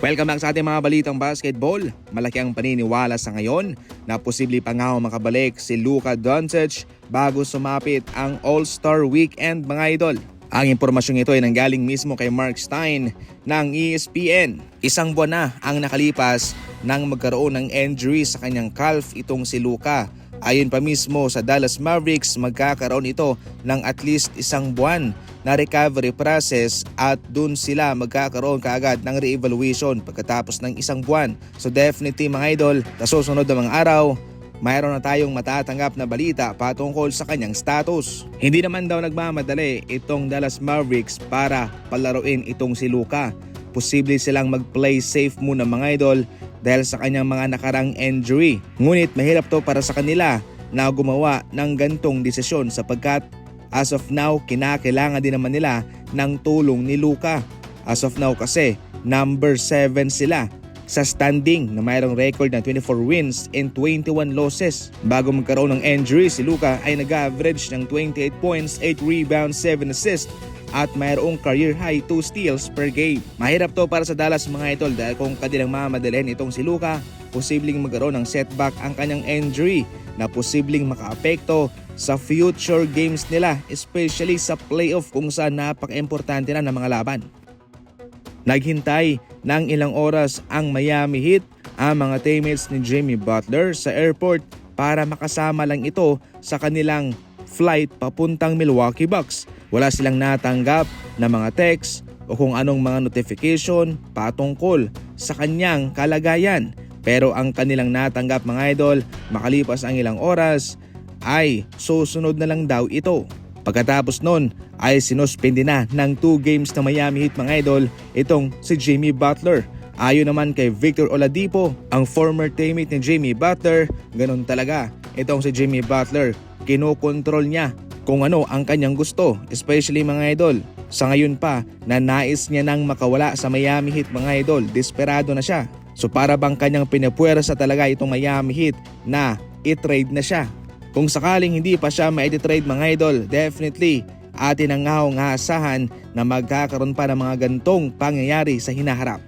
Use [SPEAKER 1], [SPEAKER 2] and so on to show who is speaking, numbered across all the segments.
[SPEAKER 1] Welcome back sa ating mga balitang basketball. Malaki ang paniniwala sa ngayon na posible pa nga makabalik si Luka Doncic bago sumapit ang All-Star Weekend mga idol. Ang impormasyong ito ay nanggaling mismo kay Mark Stein ng ESPN. Isang buwan na ang nakalipas nang magkaroon ng injury sa kanyang calf itong si Luka. Ayon pa mismo sa Dallas Mavericks, magkakaroon ito ng at least isang buwan na recovery process at dun sila magkakaroon kaagad ng re-evaluation pagkatapos ng isang buwan. So definitely mga idol, sa susunod na mga araw, mayroon na tayong matatanggap na balita patungkol sa kanyang status. Hindi naman daw nagmamadali itong Dallas Mavericks para palaruin itong si Luka. Posible silang mag-play safe muna mga idol dahil sa kanyang mga nakarang injury. Ngunit mahirap to para sa kanila na gumawa ng gantong desisyon sapagkat as of now kinakailangan din naman nila ng tulong ni Luka. As of now kasi number 7 sila sa standing na mayroong record na 24 wins and 21 losses. Bago magkaroon ng injury, si Luka ay nag-average ng 28 points, 8 rebounds, 7 assists at mayroong career high 2 steals per game. Mahirap to para sa Dallas mga idol dahil kung kanilang mamadalhin itong si Luka, posibleng magkaroon ng setback ang kanyang injury na posibleng makaapekto sa future games nila especially sa playoff kung saan napaka-importante na ng mga laban. Naghintay ng ilang oras ang Miami Heat ang mga teammates ni Jimmy Butler sa airport para makasama lang ito sa kanilang flight papuntang Milwaukee Bucks. Wala silang natanggap na mga text o kung anong mga notification patungkol sa kanyang kalagayan. Pero ang kanilang natanggap mga idol makalipas ang ilang oras ay susunod na lang daw ito. Pagkatapos nun ay sinuspindi na ng 2 games na Miami Heat mga idol itong si Jimmy Butler. Ayon naman kay Victor Oladipo, ang former teammate ni Jimmy Butler, ganun talaga. Itong si Jimmy Butler, kinokontrol niya kung ano ang kanyang gusto, especially mga idol. Sa ngayon pa, na nais niya nang makawala sa Miami Heat mga idol, desperado na siya. So para bang kanyang pinapuwersa talaga itong Miami Heat na i-trade na siya. Kung sakaling hindi pa siya ma-trade mga idol, definitely atin ang ngahong asahan na magkakaroon pa ng mga gantong pangyayari sa hinaharap.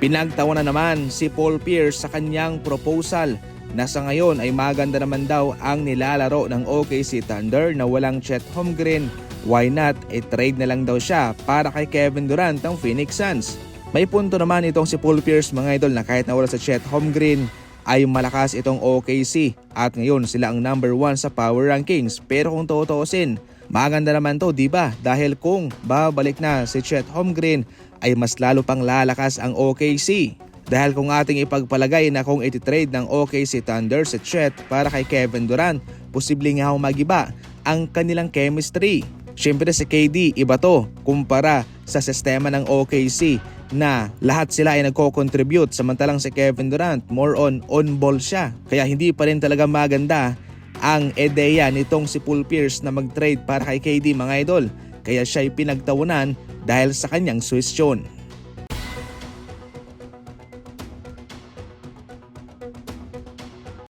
[SPEAKER 1] Pinagtawa na naman si Paul Pierce sa kanyang proposal na sa ngayon ay maganda naman daw ang nilalaro ng OKC Thunder na walang Chet Holmgren. Why not? I-trade na lang daw siya para kay Kevin Durant ng Phoenix Suns. May punto naman itong si Paul Pierce mga idol na kahit nawala sa Chet Holmgren ay malakas itong OKC at ngayon sila ang number 1 sa power rankings pero kung tutuusin maganda naman to di ba dahil kung babalik na si Chet Holmgren ay mas lalo pang lalakas ang OKC dahil kung ating ipagpalagay na kung ititrade ng OKC Thunder si Chet para kay Kevin Durant posibleng nga magiba ang kanilang chemistry Siyempre si KD iba to kumpara sa sistema ng OKC na lahat sila ay nagko-contribute samantalang si Kevin Durant more on on-ball siya. Kaya hindi pa rin talaga maganda ang ideya nitong si Paul Pierce na mag-trade para kay KD mga idol. Kaya siya ay pinagtawanan dahil sa kanyang suwestyon.